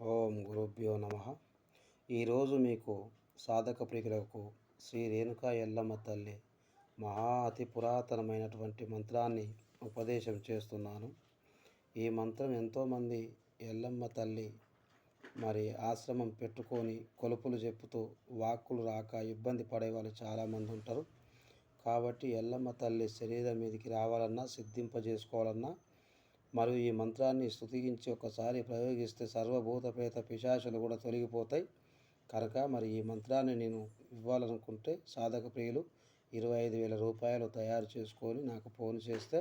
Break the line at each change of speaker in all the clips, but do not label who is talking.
ఓం గురుభ్యో నమ. ఈరోజు మీకు సాధక ప్రియులకు శ్రీ రేణుకా ఎల్లమ్మ తల్లి మహా అతి పురాతనమైనటువంటి మంత్రాన్ని ఉపదేశం చేస్తున్నాను. ఈ మంత్రం ఎంతోమంది ఎల్లమ్మ తల్లి మరి ఆశ్రమం పెట్టుకొని కొలుపులు చెప్పుతూ వాక్కులు రాక ఇబ్బంది పడే వాళ్ళు చాలామంది ఉంటారు. కాబట్టి ఎల్లమ్మ తల్లి శరీరం మీదకి రావాలన్నా సిద్ధింపజేసుకోవాలన్నా మరియు ఈ మంత్రాన్ని స్థుతించి ఒకసారి ప్రయోగిస్తే సర్వభూతపేత పిశాచులు కూడా తొలగిపోతాయి. కనుక మరి ఈ మంత్రాన్ని నేను ఇవ్వాలనుకుంటే సాధక ప్రియులు ఇరవై ఐదు వేల రూపాయలు తయారు చేసుకొని నాకు ఫోన్ చేస్తే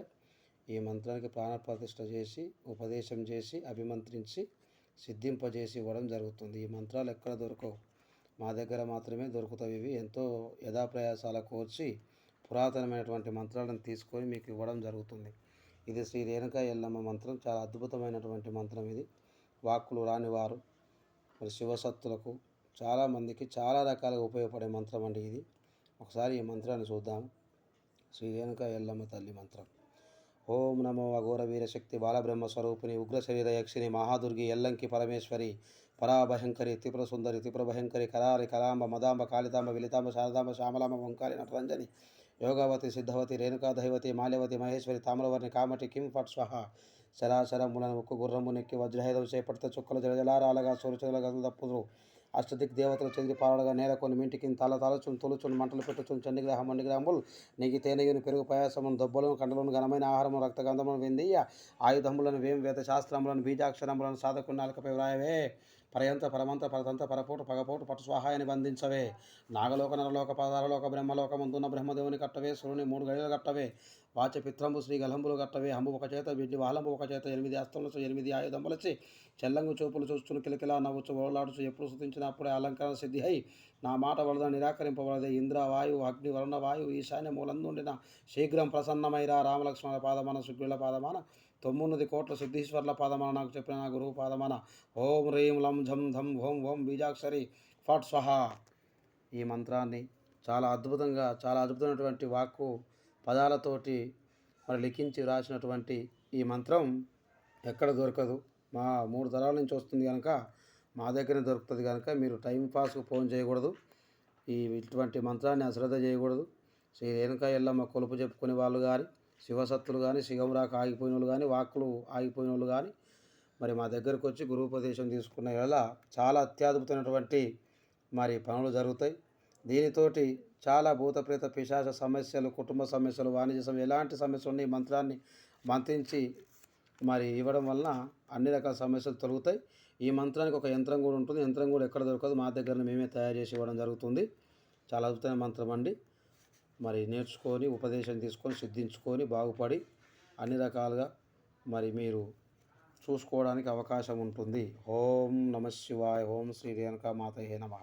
ఈ మంత్రానికి ప్రాణప్రతిష్ఠ చేసి ఉపదేశం చేసి అభిమంత్రించి సిద్ధింపజేసి ఇవ్వడం జరుగుతుంది. ఈ మంత్రాలు ఎక్కడ దొరకవు. మా దగ్గర మాత్రమే దొరుకుతాయి. ఇవి ఎంతో యథాప్రయాసాల కోర్చి పురాతనమైనటువంటి మంత్రాలను తీసుకొని మీకు ఇవ్వడం జరుగుతుంది. ఇది శ్రీ రేణుకా ఎల్లమ్మ మంత్రం. చాలా అద్భుతమైనటువంటి మంత్రం ఇది. వాక్కులు రానివారు. మరి శివశక్తులకు చాలామందికి చాలా రకాలుగా ఉపయోగపడే మంత్రం అండి ఇది. ఒకసారి ఈ మంత్రాన్ని చూద్దాం. శ్రీ రేణుకా ఎల్లమ్మ తల్లి మంత్రం. ఓం నమో అఘోర వీరశక్తి బాలబ్రహ్మ స్వరూపిణి ఉగ్ర శరీర యక్షిణి మహాదుర్గి ఎల్లంకి పరమేశ్వరి పరాభయంకరి త్రిపుర సుందరి త్రిపుర భయంకరి కరారి కలాంబ మదాంబ కాళితాంబ విలితాంబ శారదాంబ శ్యామలాంబ వంకారి నటరంజని యోగావతి సిద్ధవతి రేణుకా దైవతి మాల్యవతి మహేశ్వరి తామ్రవర్ణి కామటి కిం ఫట్ స్వహ శరాశరములను ఉక్కు గుర్రము నెక్కి వజ్రహేదం చేపడితే చుక్కలు జలజలారాలగా సూర్యచంద్రుల గదులు తప్పుదురు అష్టదిక్ దేవతలు చెంది పాలడగా నేల కొన్ని మింటికి తల తలచుని తొలుచుని మంటలు పెట్టుచుని చండిగ్రహం మండిగ్రహములు నీకు తేనెయును పెరుగు పాయాసమును దొబ్బలను కండలను ఘనమైన ఆహారము రక్తగంధములను వెందియ్య ఆయుధములను వేం వేద శాస్త్రములను బీజాక్షరములను సాధకుని నాలుకపై వ్రాయవే. పరయంత పరమంత పరతంత పరపోటు పగపోటు పటు స్వాహాయని బంధించవే నాగలోక నరలోక పాదాలలోక బ్రహ్మలోక ముందున్న బ్రహ్మదేవుని కట్టవే సురుని మూడు గడియలు కట్టవే వాచ పిత్రంబు శ్రీ గలంబులు కట్టవే హంబు ఒక చేత విడ్డి వాహంబు ఒక చేత ఎనిమిది అస్తములతో ఎనిమిది ఆయుధములచి చెల్లంగు చూపులు చూస్తున్న కిలకిలా నవ్వుచు ఓలాడుచు ఎప్పుడు శృతించినప్పుడే అలంకరణ సిద్ధి అయి నా మాట వలన నిరాకరింపబడదే. ఇంద్ర వాయువు అగ్ని వరుణ వాయువు ఈశాన్య మూలందుండిన శీఘ్రం ప్రసన్నమైరా. రామలక్ష్మణ పాదమాన సుగ్రీల పాదమాన తొమ్మిది కోట్ల సిద్ధేశ్వర్ల పాదమాన నాకు చెప్పిన నా గురువు పాదమాన. ఓం రీం లం ధం ధం ఓం ఓం బీజాక్షరి ఫట్ స్వహ. ఈ మంత్రాన్ని చాలా అద్భుతంగా చాలా అద్భుతమైనటువంటి వాక్కు పదాలతోటి మరి లిఖించి రాసినటువంటి ఈ మంత్రం ఎక్కడ దొరకదు. మా మూడు తరాల నుంచి వస్తుంది కనుక మా దగ్గరనే దొరుకుతుంది కనుక మీరు టైం పాస్కు ఫోన్ చేయకూడదు. ఈ ఇటువంటి మంత్రాన్ని అశ్రద్ధ చేయకూడదు. శ్రీ రేణుకా ఎల్లమ్మ కొలుపు చెప్పుకునే వాళ్ళు కానీ శివసత్తులు కానీ శిగంరాక ఆగిపోయిన వాళ్ళు కానీ వాక్కులు ఆగిపోయిన వాళ్ళు కానీ మరి మా దగ్గరకు వచ్చి గురుపదేశం తీసుకున్న వేళ చాలా అత్యద్భుతమైనటువంటి మరి పనులు జరుగుతాయి. దీనితోటి చాలా భూతప్రేత పిశాచ సమస్యలు కుటుంబ సమస్యలు వాణిజ్య సమస్యలు ఎలాంటి సమస్యలు ఉన్నాయి మంత్రాన్ని మంత్రించి మరి ఇవ్వడం వలన అన్ని రకాల సమస్యలు తొలుగుతాయి. ఈ మంత్రానికి ఒక యంత్రం కూడా ఉంటుంది. యంత్రం కూడా ఎక్కడ దొరకదు. మా దగ్గర మేమే తయారు చేసి ఇవ్వడం జరుగుతుంది. చాలా అద్భుతమైన మంత్రం అండి. మరి నేర్చుకొని ఉపదేశం తీసుకొని సిద్ధించుకొని బాగుపడి అన్ని రకాలుగా మరి మీరు చూసుకోవడానికి అవకాశం ఉంటుంది. ఓం నమ శివాయ ఓం శ్రీ రేణుకా మాతయే నమ.